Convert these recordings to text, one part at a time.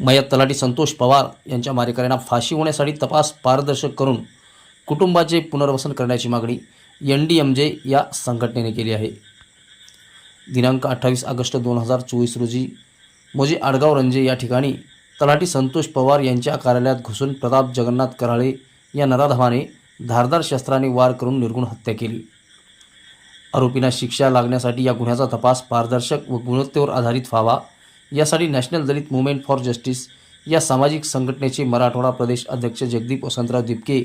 मयत तलाठी संतोष पवार यांच्या मारेकऱ्यांना फाशी होण्यासाठी तपास पारदर्शक करून कुटुंबाचे पुनर्वसन करण्याची मागणी एन डी एम जे या संघटनेने केली आहे. दिनांक अठ्ठावीस ऑगस्ट दोन हजार चोवीस रोजी मोजे आडगाव रंजे या ठिकाणी तलाठी संतोष पवार यांच्या कार्यालयात घुसून प्रताप जगन्नाथ कराळे या नराधमाने धारदार शस्त्राने वार करून निर्गुण हत्या केली. आरोपींना शिक्षा लागण्यासाठी या गुन्ह्याचा तपास पारदर्शक व गुणवत्तेवर आधारित व्हावा यासाठी national Dalit movement for justice या सामाजिक संघटनेचे मराठवाडा प्रदेश अध्यक्ष जगदीप वसंतराव दिपके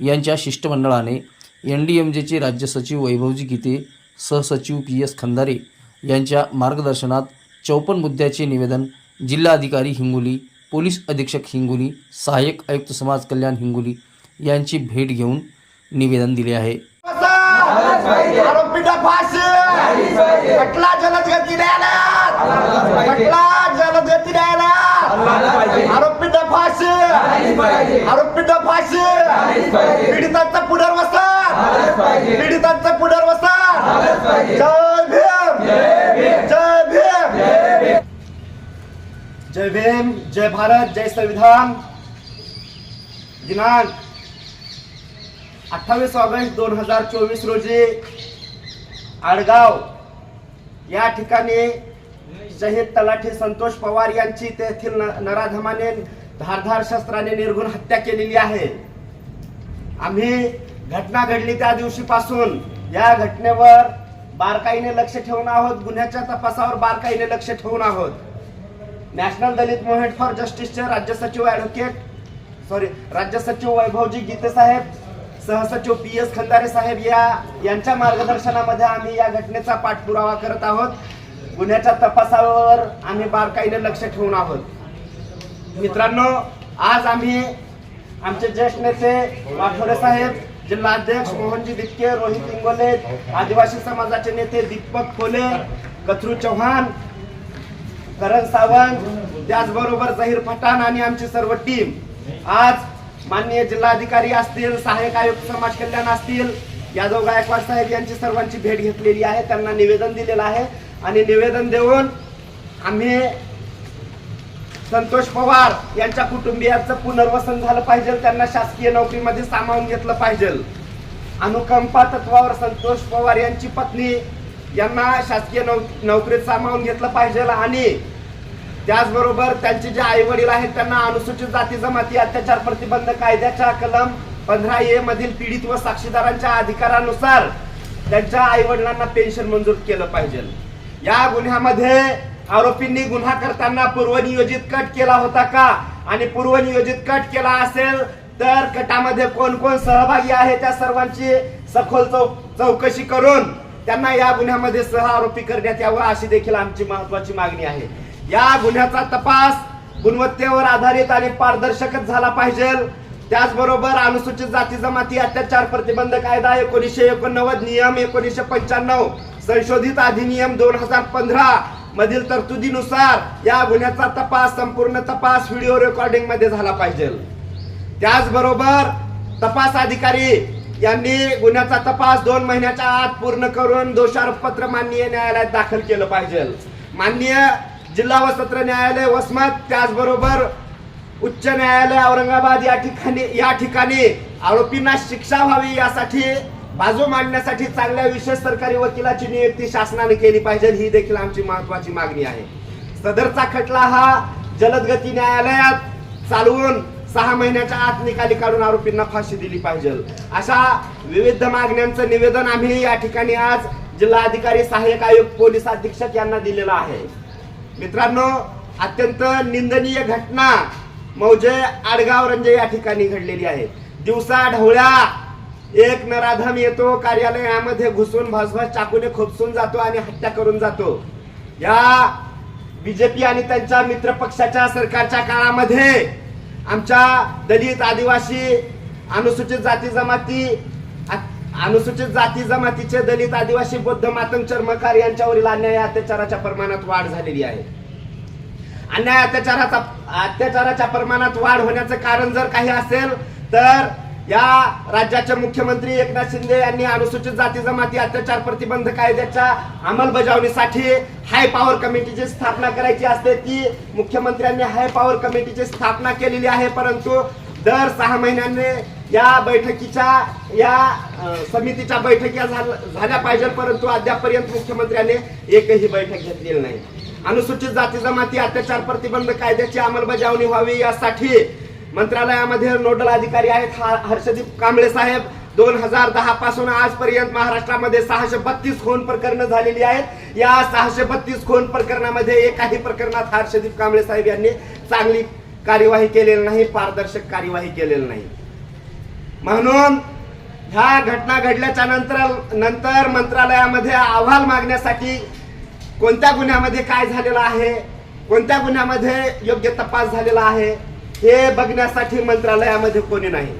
यांच्या शिष्टमंडळाने एन डी एम जेचे राज्य सचिव वैभवजी गीते सहसचिव पी एस खंदारे यांच्या मार्गदर्शनात चौपन्न मुद्द्याचे निवेदन जिल्हाधिकारी हिंगोली पोलीस अधीक्षक हिंगोली सहाय्यक आयुक्त समाज कल्याण हिंगोली यांची भेट घेऊन निवेदन दिले आहे. आरोपीला फाशी! कटला जलद गती न्यायालयात कटला जलद गती न्यायालयात आरोपीला फाशी आरोपीला फाशी पीडितांचं पुनर्वसन. पीडितांचं पुनर्वसन. जय भीम. जय भीम. जय भीम जय भारत जय संविधान. दिनांक अठ्ठावीस ऑगस्ट दोन हजार चोवीस रोजी आडगाव या ठिकाणी शहीद तलाठी संतोष पवार यांची तेथील न- नराधमाने धारधार शस्त्राने निर्गुण हत्या केलेली आहे. आम्ही घटना घडली त्या दिवशीपासून. या घटनेवर बारकाईने लक्ष ठेवून आहोत. गुन्ह्याच्या तपासावर बारकाईने लक्ष ठेवून आहोत. नॅशनल दलित मुवमेंट फॉर जस्टिसचे राज्य सचिव ॲडव्होकेट सॉरी राज्य सचिव वैभवजी गीते साहेब सहसचिव पी एस खंदारे साहेब या यांच्या मार्गदर्शनामध्ये आम्ही या घटनेचा पाठपुरावा करत आहोत. गुन्ह्याच्या तपासावर आम्ही बारकाईने लक्ष ठेवून आहोत. मित्रांनो आज आम्ही आमचे ज्येष्ठ नेते वाठोरे साहेब जिल्हाध्यक्ष मोहनजी दिपके रोहित इंगोले आदिवासी समाजाचे नेते दीपक फोले कथरू चव्हाण करण सावंत त्याचबरोबर जहीर पठाण आणि आमची सर्व टीम. आज माननीय जिल्हाधिकारी असतील सहाय्यक आयुक्त समाज कल्याण असतील यादव गायकवाड साहेब यांची सर्वांची भेट घेतलेली आहे त्यांना निवेदन दिलेलं आहे. आणि निवेदन देऊन आम्ही संतोष पवार यांच्या कुटुंबियांचं पुनर्वसन झालं पाहिजे त्यांना शासकीय नोकरीमध्ये सामावून घेतलं पाहिजे. अनुकंपा तत्वावर संतोष पवार यांची पत्नी यांना शासकीय नौ नोकरीत सामावून घेतलं पाहिजे आणि त्याचबरोबर त्यांचे जे आई वडील आहेत त्यांना अनुसूचित जाती जमाती अत्याचार प्रतिबंध कायद्याच्या कलम पंधरा ए मधील पीडित व साक्षीदारांच्या अधिकारानुसार त्यांच्या आई वडिलांना पेन्शन मंजूर केलं पाहिजे. या गुन्ह्यामध्ये आरोपींनी गुन्हा करताना पूर्वनियोजित कट केला होता का? आणि पूर्वनियोजित कट केला असेल तर कटामध्ये कोण कोण सहभागी आहे त्या सर्वांची सखोल चौ चौकशी करून त्यांना या गुन्ह्यामध्ये सह आरोपी करण्यात यावं अशी देखील आमची महत्वाची मागणी आहे. या गुन्ह्याचा तपास गुणवत्तेवर आधारित आणि पारदर्शकच झाला पाहिजे. त्याचबरोबर अनुसूचित जाती जमाती अत्याचार प्रतिबंध कायदा एकोणीसशे एकोणनव्वद नियम एकोणीसशे पंच्याण्णव संशोधित अधिनियम दोन हजार पंधरा मधील तरतुदीनुसार या गुन्ह्याचा तपास संपूर्ण तपास व्हिडिओ रेकॉर्डिंगमध्ये झाला पाहिजे. त्याचबरोबर तपास अधिकारी यांनी गुन्ह्याचा तपास दोन महिन्याच्या आत पूर्ण करून दोषारोपपत्र माननीय न्यायालयात दाखल केलं पाहिजे. माननीय जिल्हा व सत्र न्यायालय वसमत त्याचबरोबर उच्च न्यायालय औरंगाबाद या ठिकाणी या ठिकाणी आरोपींना शिक्षा व्हावी यासाठी बाजू मांडण्यासाठी चांगल्या विशेष सरकारी वकिलाची नियुक्ती शासनाने केली पाहिजे ही देखील आमची महत्वाची मागणी आहे. सदरचा खटला हा जलदगती न्यायालयात चालवून सहा महिन्याच्या आत निकाली काढून आरोपींना फाशी दिली पाहिजे. अशा विविध मागण्यांचं निवेदन आम्ही या ठिकाणी आज जिल्हाधिकारी सहाय्यक आयुक्त पोलीस अधीक्षक यांना दिलेलं आहे. मित्रांनो अत्यंत निंदनीय घटना मौजे आडगाव रंजे या ठिकाणी घडलेली आहे. दिवसा ढवळ्या एक नराधम येतो कार्यालयामध्ये घुसून भासभास चाकूने खोपसून जातो आणि हत्या करून जातो. या बीजेपी आणि त्यांच्या मित्र पक्षाच्या सरकारच्या काळामध्ये आमच्या दलित आदिवासी अनुसूचित जाती जमाती अनुसूचित जाती जमातीचे दलित आदिवासी बौद्ध मातंग चर्मकार यांच्यावरील अन्याय अत्याचाराच्या प्रमाणात वाढ झालेली आहे. अन्याय अत्याचाराचा अत्याचाराच्या प्रमाणात वाढ होण्याचं कारण जर काही असेल तर या राज्याचे मुख्यमंत्री एकनाथ शिंदे यांनी अनुसूचित जाती जमाती अत्याचार प्रतिबंध कायद्याच्या अंमलबजावणीसाठी हाय पॉवर कमिटीची स्थापना करायची असते. ती मुख्यमंत्र्यांनी हाय पॉवर कमिटीची स्थापना केलेली आहे. परंतु दर सहा महिन्यांनी या बैठकीच्या या समितीच्या बैठकी झाल्या पाहिजे परंतु अद्यापर्यंत मुख्यमंत्र्यांनी एकही बैठक घेतलेली नाही. अनुसूचित जाती जमाती अत्याचार प्रतिबंध कायद्याची अंमलबजावणी व्हावी यासाठी मंत्रालयामध्ये नोडल अधिकारी आहेत हा- हर्षदीप कांबळे साहेब. दोन हजार दहा पासून आजपर्यंत महाराष्ट्रामध्ये सहाशे बत्तीस खून प्रकरणं झालेली आहेत. या सहाशे बत्तीस खून प्रकरणामध्ये एकाही प्रकरणात हर्षदीप कांबळे साहेब यांनी चांगली कार्यवाही केलेली नाही पारदर्शक कार्यवाही केलेली नाही. म्हणून ह्या घटना घडल्याच्या नंतर नंतर मंत्रालयामध्ये अहवाल मागण्यासाठी कोणत्या गुन्ह्यामध्ये काय झालेलं आहे कोणत्या गुन्ह्यामध्ये योग्य तपास झालेला आहे हे बघण्यासाठी मंत्रालयामध्ये कोणी नाही.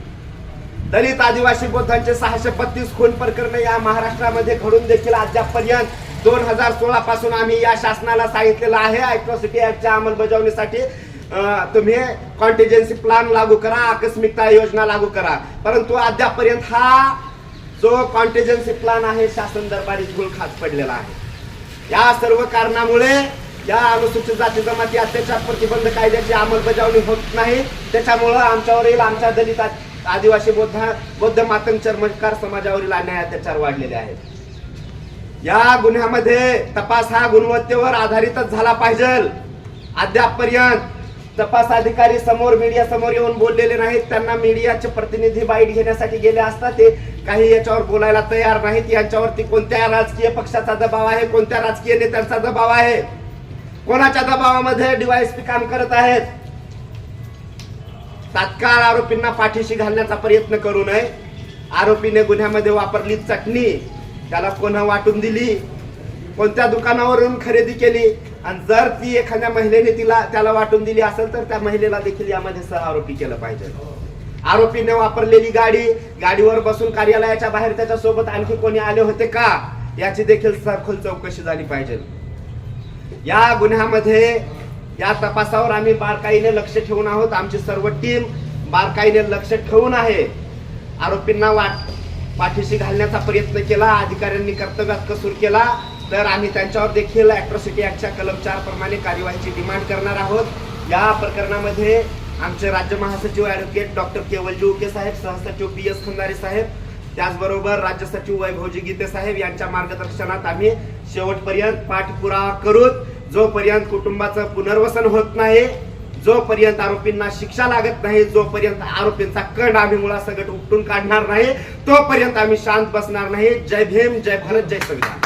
दलित आदिवासी बौद्धांचे सहाशे बत्तीस खून प्रकरण या महाराष्ट्रामध्ये घडून देखील अद्यापपर्यंत दोन हजार सोळा पासून आम्ही या शासनाला सांगितलेलं आहे. अॅट्रॉसिटी ऍक्टच्या अंमलबजावणीसाठी तुम्ही कॉन्टिजन्सी प्लान लागू करा आकस्मिकता योजना लागू करा. परंतु अद्यापपर्यंत हा जो कॉन्टिजन्सी प्लान आहे शासन दरबारी धूळ खात पडलेला आहे. या सर्व कारणामुळे या अनुसूचित जाती जमाती अत्याचार प्रतिबंध कायद्याची अंमलबजावणी होत नाही. त्याच्यामुळं आमच्यावरील आमच्या दलित आदिवासी बौद्ध बौद्ध मातंग चर्मकार समाजावरील अन्याय अत्याचार वाढलेले आहेत. या गुन्ह्यामध्ये तपास हा गुणवत्तेवर आधारितच झाला पाहिजे. अद्यापपर्यंत तपास अधिकारी समोर मीडिया समोर येऊन बोललेले नाहीत. त्यांना मीडियाचे प्रतिनिधी बाईट घेण्यासाठी गेले असता ते काही याच्यावर बोलायला तयार नाहीत. यांच्यावरती कोणत्या राजकीय पक्षाचा दबाव आहे? कोणत्या राजकीय नेत्यांचा दबाव आहे? कोणाच्या दबावामध्ये डीवायएसपी काम करत आहेत? तात्काळ आरोपींना पाठीशी घालण्याचा प्रयत्न करू नये. आरोपीने गुन्ह्यामध्ये वापरली चटणी. त्याला कोणा वाटून दिली? कोणत्या दुकानावरून खरेदी केली? आणि जर ती एखाद्या महिलेने तिला त्याला वाटून दिली असेल तर त्या महिलेला देखील यामध्ये सह आरोपी केलं पाहिजे. आरोपीने वापरलेली गाडी गाडीवर बसून कार्यालयाच्या बाहेर त्याच्या सोबत आणखी कोणी आले होते का? याची देखील सखोल चौकशी झाली पाहिजे. या गुन्ह्यामध्ये या तपासावर आम्ही बारकाईने लक्ष ठेवून आहोत. आमची सर्व टीम बारकाईने लक्ष ठेवून आहे. आरोपींना वाट पाठीशी घालण्याचा प्रयत्न केला अधिकाऱ्यांनी कर्तव्यात कसूर केला तर आम्ही त्यांच्यावर देखील ॲट्रॉसिटी ॲक्टच्या कलम चार प्रमाणे कार्यवाहीची डिमांड करणार आहोत. या प्रकरणामध्ये आमचे राज्य महासचिव ॲडव्होकेट डॉक्टर केवलजी उके साहेब सहसचिव पी एस खंदारे साहेब त्याचबरोबर राज्य सचिव वैभवजी गीते साहेब यांच्या मार्गदर्शनात आम्ही शेवटपर्यंत पाठपुरावा करून जोपर्यंत कुटुंबाचं पुनर्वसन होत नाही जोपर्यंत आरोपींना शिक्षा लागत नाही जोपर्यंत आरोपींचा कण आम्ही मुळासकट उपटून काढणार नाही तोपर्यंत आम्ही शांत बसणार नाही. जय भीम जय भारत जय संविधान.